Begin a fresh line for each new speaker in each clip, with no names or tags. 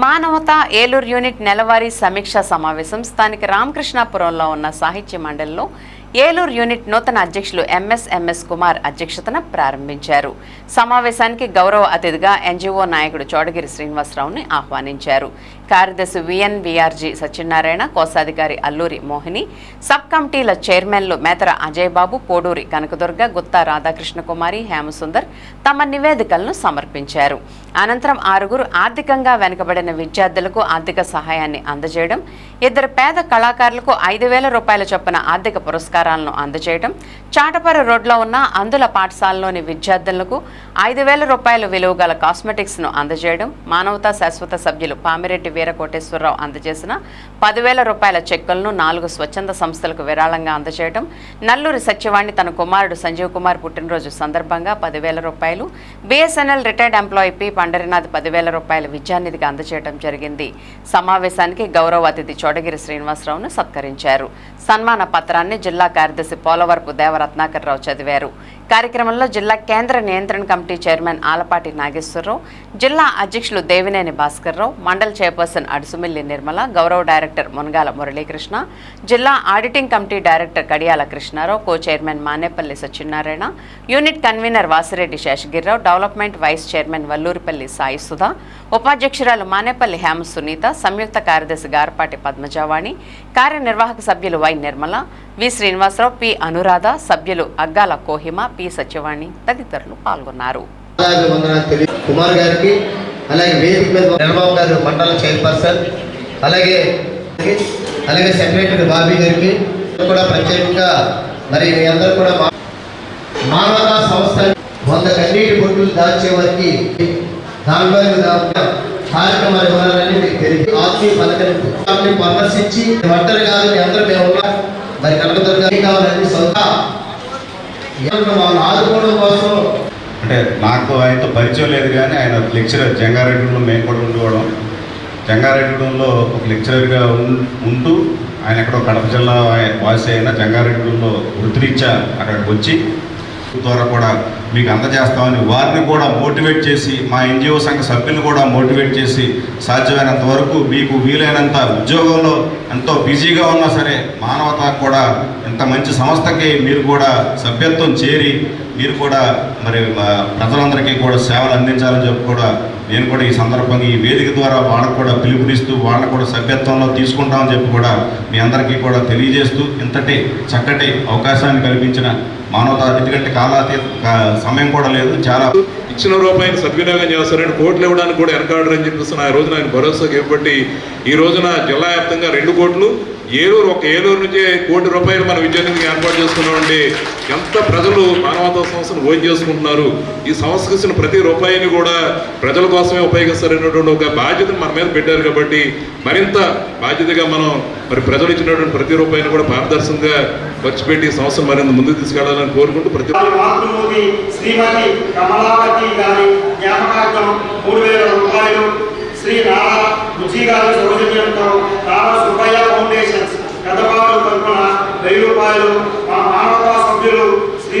మానవత ఏలూరు యూనిట్ నెలవారీ సమీక్షా సమావేశం స్థానిక రామకృష్ణాపురంలో ఉన్న సాహిత్య మండలిలో ఏలూరు యూనిట్ నూతన అధ్యక్షులు ఎంఎస్ఎంఎస్ కుమార్ అధ్యక్షతన ప్రారంభించారు. సమావేశానికి గౌరవ అతిథిగా ఎన్జీఓ నాయకుడు చోడగిరి శ్రీనివాసరావుని ఆహ్వానించారు. కార్యదర్శి విఎన్ విఆర్జీ సత్యనారాయణ కోశాధికారి అల్లూరి మోహిని సబ్ కమిటీల చైర్మన్లు మేతర అజయ్ బాబు పోడూరి కనకదుర్గ గుత్తా రాధాకృష్ణ కుమారి హేమసుందర్ తమ నివేదికలను సమర్పించారు. అనంతరం ఆరుగురు ఆర్థికంగా వెనుకబడిన విద్యార్థులకు ఆర్థిక సహాయాన్ని అందజేయడం ఇద్దరు పేద కళాకారులకు ఐదు వేల రూపాయల చొప్పున ఆర్థిక పురస్కారాలను అందజేయడం చాటపర రోడ్లో ఉన్న అందుల పాఠశాలలోని విద్యార్థులకు ఐదు వేల రూపాయల విలువ గల కాస్మెటిక్స్ను అందజేయడం మానవతా శాశ్వత సభ్యులు పామిరెడ్డి వీరకోటేశ్వరరావు అందజేసిన పదివేల రూపాయల చెక్కులను నాలుగు స్వచ్ఛంద సంస్థలకు విరాళంగా అందజేయడం నల్లూరి సత్యవాణి తన కుమారుడు సంజీవ్ కుమార్ పుట్టినరోజు సందర్భంగా పదివేల రూపాయలు. BSNL retired employee P Pandarinath పదివేల రూపాయల విద్యానిధికి అందజేయడం జరిగింది. సమావేశానికి గౌరవ అతిథి చోడగిరి శ్రీనివాసరావును సత్కరించారు. సన్మాన పత్రాన్ని జిల్లా కార్యదర్శి పోలవరపు దేవరత్నాకర్రావు చదివారు. కార్యక్రమంలో జిల్లా కేంద్ర నియంత్రణ కమిటీ చైర్మన్ ఆలపాటి నాగేశ్వరరావు జిల్లా అధ్యక్షులు దేవినేని భాస్కర్రావు చేప చైర్పర్సన్ అడుసుమిల్లి నిర్మల గౌరవ డైరెక్టర్ మునగాల మురళీకృష్ణ జిల్లా auditing committee director Kadiyala Krishnarao co chairman Manepalli Satyanarayana unit convener Vasireddy Seshagirirao development vice chairman Vallurupalli Sai Sudha ఉపాధ్యక్షురాలు Manepalli Hema Sunitha సంయుక్త కార్యదర్శి గారపాటి పద్మజావాణి కార్యనిర్వాహక సభ్యులు Y Nirmala V Srinivasarao P Anuradha సభ్యులు అగ్గాల కోహిమ పి సత్యవాణి తదితరులు పాల్గొన్నారు.
కుమార్ గారికి అలాగే వేదిక మీద చంద్రబాబు గారు మండల చైర్పర్సన్ అలాగే అలాగే సెక్రటరీ బాబీ గారికి కూడా ప్రత్యేకంగా మరి మీ అందరూ కూడా మానవతా సంస్థ వంద కన్నీటి బొట్టులు దాచే వారికి దానిలో కార్యక్రమాలు ఇవ్వాలని మీకు తెలియదు. ఆత్మీయ పలకరింపు వాటిని పరామర్శించి ఒంటరి కాదు మీ అందరూ మేము ఉన్నాం. మరి కనకదుర్గా కావాలని సొంత. వాళ్ళని ఆదుకోవడం కోసం
అంటే నాకు ఆయనతో పరిచయం లేదు కానీ ఆయన లెక్చరర్ జంగారెడ్డిలో మేము కూడా ఉండేవాళ్ళం. జంగారెడ్డిగూడెంలో ఒక లెక్చరర్గా ఉంటూ ఆయన ఎక్కడో కడప జిల్లా వాసి అయిన జంగారెడ్డిగూడెంలో వృత్తిరీత్యా అక్కడికి వచ్చి ద్వారా కూడా మీకు అందజేస్తామని వారిని కూడా మోటివేట్ చేసి మా ఎన్జిఓ సంఘ సభ్యులను కూడా మోటివేట్ చేసి సాధ్యమైనంత వరకు మీకు వీలైనంత ఉద్యోగంలో ఎంతో బిజీగా ఉన్నా సరే మానవత కూడా ఇంత మంచి సంస్థకి మీరు కూడా సభ్యత్వం చేరి మీరు కూడా మరి మా ప్రజలందరికీ కూడా సేవలు అందించాలని చెప్పి కూడా నేను కూడా ఈ సందర్భంగా ఈ వేదిక ద్వారా వాళ్ళకు కూడా పిలుపునిస్తూ వాళ్ళకు కూడా సభ్యత్వంలో తీసుకుంటామని చెప్పి కూడా మీ అందరికీ కూడా తెలియజేస్తూ ఇంతటి చక్కటి అవకాశాన్ని కల్పించిన మానవత ఎందుకంటే కాలాతీ సమయం కూడా లేదు. చాలా
ఇచ్చిన రూపాయిని సద్వినియోగం చేస్తారని కోట్లు ఇవ్వడానికి కూడా వెనకాడరని అని చెప్పేసి ఆ రోజున ఆయన భరోసాగా ఇవ్వబట్టి ఈ రోజున జిల్లా వ్యాప్తంగా రెండు కోట్లు ఏలూరు ఒక ఏలూరు నుంచి కోటి రూపాయలు మన విద్యార్థులకు ఏర్పాటు చేసుకున్నామండి ఎంత ప్రజలు మానవతా సంస్థను ఓన్ చేసుకుంటున్నారు. ఈ సంస్థకు ఇచ్చిన ప్రతి రూపాయిని కూడా ప్రజల కోసమే ఉపయోగిస్తారనేటువంటి ఒక బాధ్యతను మన మీద పెట్టారు కాబట్టి మరింత బాధ్యతగా మనం మరి ప్రజలు ఇచ్చినటువంటి ప్రతి రూపాయిని కూడా పారదర్శకంగా ఖర్చు పెట్టి ఈ సంస్థను మరింత ముందుకు తీసుకెళ్ళాలని కోరుకుంటూ ప్రతి
శ్రీమతి కమలావతి గారి జ్ఞాపకార్థం మూడు వేల రూపాయలు శ్రీ నారా బుజ్జి గారి సౌజన్యంతో నారా సుబ్బయ్య ఫౌండేషన్స్ పెద్దపాడు తరఫున వెయ్యి రూపాయలు మా మానవతా సభ్యులు శ్రీమతి అగలకోహిమి సాగన్య గారితో వెయ్యి రూపాయలు మొత్తం పదివేల రూపాయలు అందజేయడం జరిగినది
ఎయిటీ నైన్ థౌసండ్ అయింది ఎక్స్పెండిచర్ వచ్చి వాటర్ క్యాన్స్ చదివేందుకు పెట్టించామండి ఆ, న్యూ బస్ స్టాండ్లో ఆ, సుమారు నెలన్నర రోజులు పెట్టించాము దాని నిమిత్తం పద్నాలుగు వేల నాలుగు వందల యాభై రూపాయలు ఖర్చు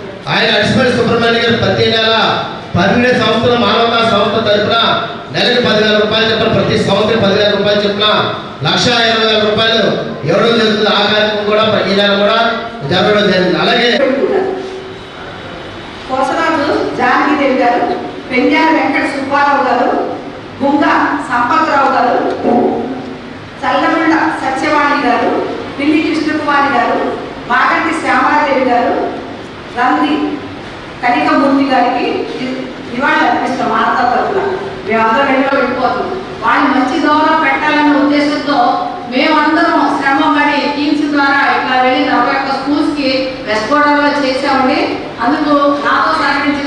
ఆయన అడిసిపల్లి సుబ్రహ్మణ్య గారు ప్రతి నెల పన్నెండు సంవత్సరాల మానవతా సంస్థ తరఫున నెలకు పదివేల రూపాయలు చెప్పిన ప్రతి సంవత్సరం పదివేల రూపాయలు చెప్పిన లక్ష ఇరవై వేల రూపాయలు ఎవరో జరుగుతుంది. ఆ కార్యక్రమం కూడా ప్రతి నెల కూడా జరగడం జరిగింది. అలాగే
కోసరాజు జానకిదేవి గారు పెంజాల వెంకట సుబ్బారావు గారు గుంగ సంపత్రావు గారు చల్లమండ సత్యవాణి గారు పిల్లి కృష్ణకుమారి గారు మాగంటి శ్యామాదేవి గారు కనికమూర్తి గారికి నివాళులు అర్పిస్తాం మానవతా తరఫున మేమందరం వెళ్ళి వెళ్ళిపోతాం.
వాళ్ళని మంచి దూరం పెట్టాలన్న ఉద్దేశంతో మేమందరం శ్రమ పడి టీమ్స్ ద్వారా ఇట్లా వెళ్ళి నలభై ఒక్క స్కూల్స్కి వెస్ట్ గోదావరిలో చేసామండి అందుకు నాతో
సహకరించి